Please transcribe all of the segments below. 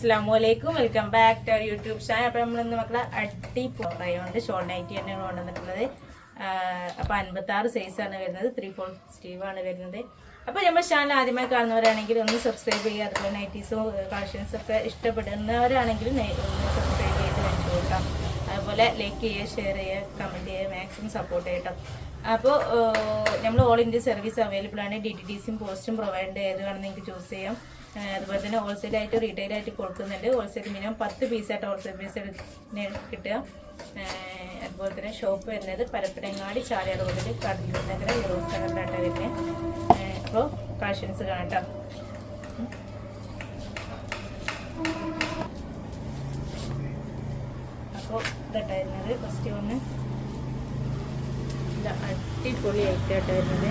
അസ്സാമു അലൈക്കും welcome back to our YouTube channel അപ്പോൾ നമ്മൾ ഇന്ന് മക്കളെ അടി റയോണ്ട് ഷോർട്ട് നൈറ്റി തന്നെയാണ് കൊണ്ടുവന്നിട്ടുള്ളത്. അപ്പോൾ അൻപത്തി ആറ് സൈസാണ് വരുന്നത്. ത്രീ ഫോർ സ്റ്റീവ് ആണ് വരുന്നത്. അപ്പോൾ നമ്മുടെ ചാനൽ ആദ്യമായി കാണുന്നവരാണെങ്കിൽ ഒന്ന് സബ്സ്ക്രൈബ് ചെയ്യുക. അതുപോലെ നൈറ്റീസും കളക്ഷൻസും ഒക്കെ ഇഷ്ടപ്പെടുന്നവരാണെങ്കിൽ ഒന്ന് സബ്സ്ക്രൈബ് ചെയ്ത് വെച്ചു കൊടുക്കാം അതുപോലെ ലൈക്ക് ചെയ്യുക ഷെയർ ചെയ്യുക കമന്റ് ചെയ്യുക മാക്സിമം സപ്പോർട്ട് ചെയ്യട്ടോ അപ്പോൾ നമ്മൾ ഓൾ ഇന്ത്യ സർവീസ് അവൈലബിൾ ആണ്. ഡി ടി ടി സിയും പോസ്റ്റും പ്രൊവൈഡ് ചെയ്ത് വേണം നിങ്ങൾക്ക് ചൂസ് ചെയ്യാം. അതുപോലെ തന്നെ ഹോൾസെയിൽ ആയിട്ട് റീറ്റെയിൽ ആയിട്ട് കൊടുക്കുന്നുണ്ട്. ഹോൾസെയിൽ മിനിമം പത്ത് പീസായിട്ട് ഹോൾസെയിൽ പീസ് കിട്ടുക. അതുപോലെ തന്നെ ഷോപ്പ് വരുന്നത് പരപ്പനങ്ങാടി ചാലിയാർ റോഡിൽ കടലൂർ നഗര യൂറോസ് കണ്ടാട്ട വരുന്നത്. അപ്പോൾ കളക്ഷൻസ് കാണട്ടോ. അപ്പോൾ ഇതായിരുന്നത് ഫസ്റ്റ് ഒന്ന് അടിപൊളി അടിപൊളി ഐറ്റായിട്ടായിരുന്നത്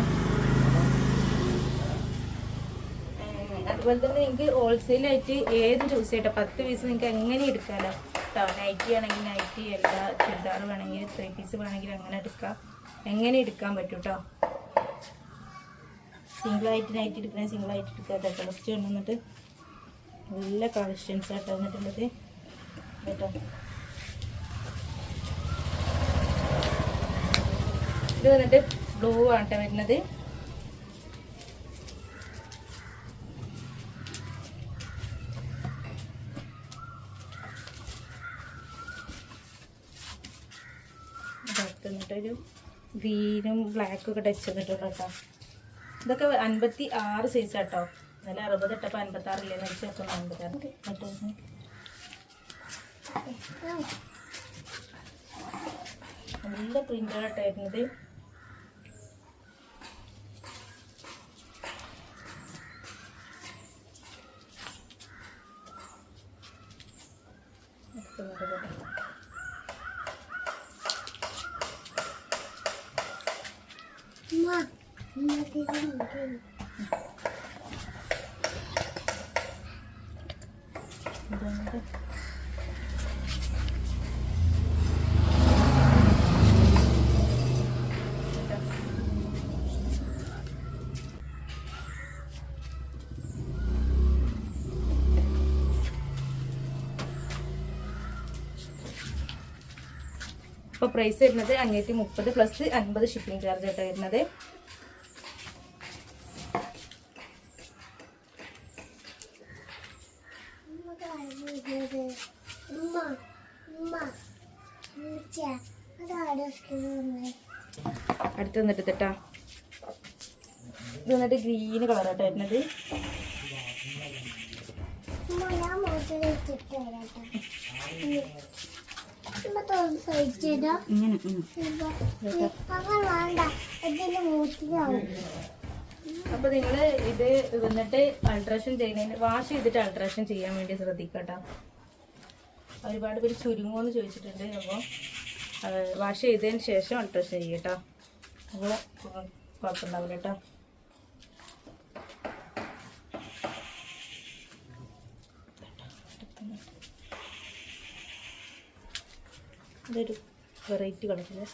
അതുപോലെ തന്നെ നിങ്ങൾക്ക് ഹോൾസെയിൽ ആയിട്ട് ഏത് ചൂസ് ചെയ്യട്ടെ പത്ത് പീസ് നിങ്ങൾക്ക് എങ്ങനെ എടുക്കാമല്ലോ കേട്ടോ നൈറ്റി ആണെങ്കിൽ നൈറ്റി അല്ല ചുരിദാർ വേണമെങ്കിൽ ത്രീ പീസ് വേണമെങ്കിൽ അങ്ങനെ എടുക്കാം. എങ്ങനെ എടുക്കാൻ പറ്റും കേട്ടോ സിംഗിൾ ആയിട്ട് നൈറ്റ് എടുക്കണേ സിംഗിൾ ആയിട്ട് എടുക്കാതെ കളസ്റ്റ് വന്നിട്ട്. നല്ല കളക്ഷൻസ് ആയിട്ട് വന്നിട്ടുള്ളത്. കേട്ടോ ഇത് വന്നിട്ട് ബ്ലൂ ആട്ടോ വരുന്നത്. ഒരു ഗ്രീനും ബ്ലാക്കും ഒക്കെ ടച്ച് ചെയ്തിട്ടുള്ള കേട്ടോ ഇതൊക്കെ അൻപത്തി ആറ് സൈസ് കേട്ടോ ഇന്നലെ അറുപത് ഇട്ടപ്പോൾ അൻപത്തി ആറില്ലേ വെച്ച് വെക്കണം അൻപത്തി ആറ് കേട്ടോ നല്ല പ്രിന്റായിട്ടാണ് വരുന്നത് ഇപ്പോൾ പ്രൈസ് വരുന്നത് അഞ്ഞൂറ്റി മുപ്പത് പ്ലസ് അൻപത് ഷിപ്പിംഗ് ചാർജ് ആയിട്ട് വരുന്നത്. അടുത്ത് നിന്നിട്ട് തെട്ടാ ഇത് വന്നിട്ട് ഗ്രീൻ കളറായിട്ട് വരുന്നത്. അപ്പൊ നിങ്ങൾ ഇത് വന്നിട്ട് അൾട്രേഷൻ ചെയ്യുന്നതിന് വാഷ് ചെയ്തിട്ട് അൾട്രേഷൻ ചെയ്യാൻ വേണ്ടി ശ്രദ്ധിക്കട്ടോ. ഒരുപാട് പേര് ചുരുങ്ങുമെന്ന് ചോദിച്ചിട്ടുണ്ട് അപ്പോൾ വാഷ് ചെയ്തതിന് ശേഷം അൾട്രേഷൻ കേട്ടോ അപ്പോൾ കുഴപ്പമുണ്ടാവില്ല കേട്ടോ. ഇതൊരു വെറൈറ്റി കളറില്ലേ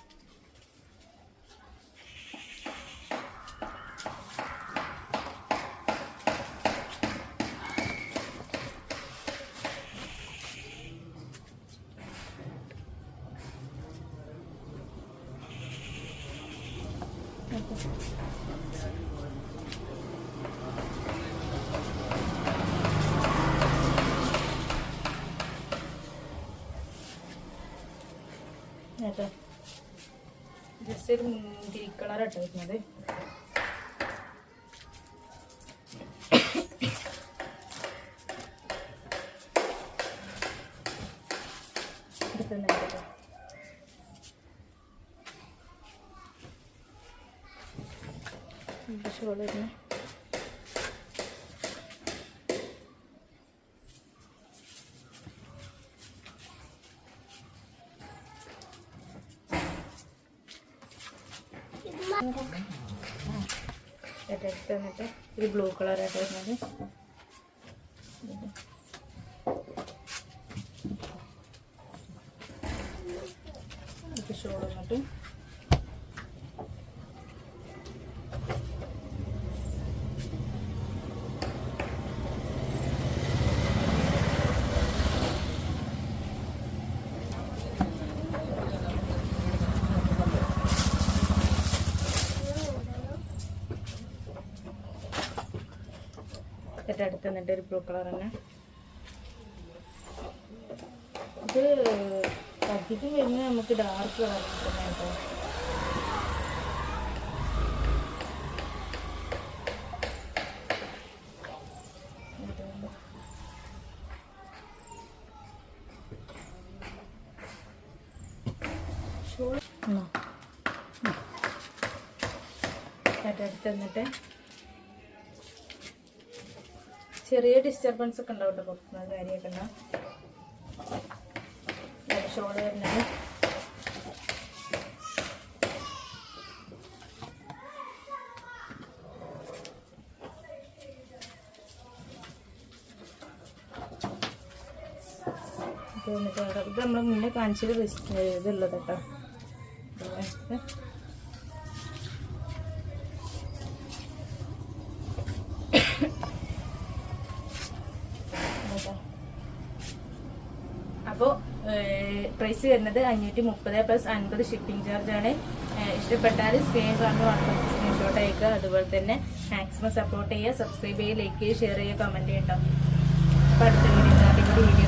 കേട്ടോ ജസ്റ്റ് ഒരു മുന്തിരി കളറാട്ടോ വരുന്നത് വരുന്നത് ഏറ്റവും ഇത് ബ്ലൂ കളറായിട്ട് വരുന്നത് ഇത് ഷോൾ വന്നിട്ട് എന്നിട്ട് അടുത്ത് എന്നിട്ട് ഒരു ബ്ലൂ കളർ തന്നെ. ഇത് അധികം വരുന്നത് നമുക്ക് ഡാർക്ക് കളർ തന്നെ കേട്ടോ അടുത്ത് എന്നിട്ട് ചെറിയ ഡിസ്റ്റർബൻസ് ഒക്കെ ഉണ്ടാവും കേട്ടോ പുറത്തുനിന്ന് കാര്യമൊക്കെ ഉണ്ടാവും. ഷോൾ വരുന്നത്. ഇത് നമ്മൾ മുന്നേ കാണിച്ചത് ഇതുള്ളത് കേട്ടോ ഇത് അപ്പോൾ പ്രൈസ് വരുന്നത് അഞ്ഞൂറ്റി മുപ്പത് പ്ലസ് അൻപത് ഷിപ്പിംഗ് ചാർജ് ആണ്. ഇഷ്ടപ്പെട്ടാൽ സ്ക്രീൻ കാണുന്ന വാട്സാപ്പ് സ്ക്രീൻഷോട്ട് അയക്കുക. അതുപോലെ തന്നെ മാക്സിമം സപ്പോർട്ട് ചെയ്യുക. സബ്സ്ക്രൈബ് ചെയ്യുക ലൈക്ക് ചെയ്യുക ഷെയർ ചെയ്യുക കമന്റ് ചെയ്യട്ടോ അപ്പോൾ അടുത്ത വീഡിയോ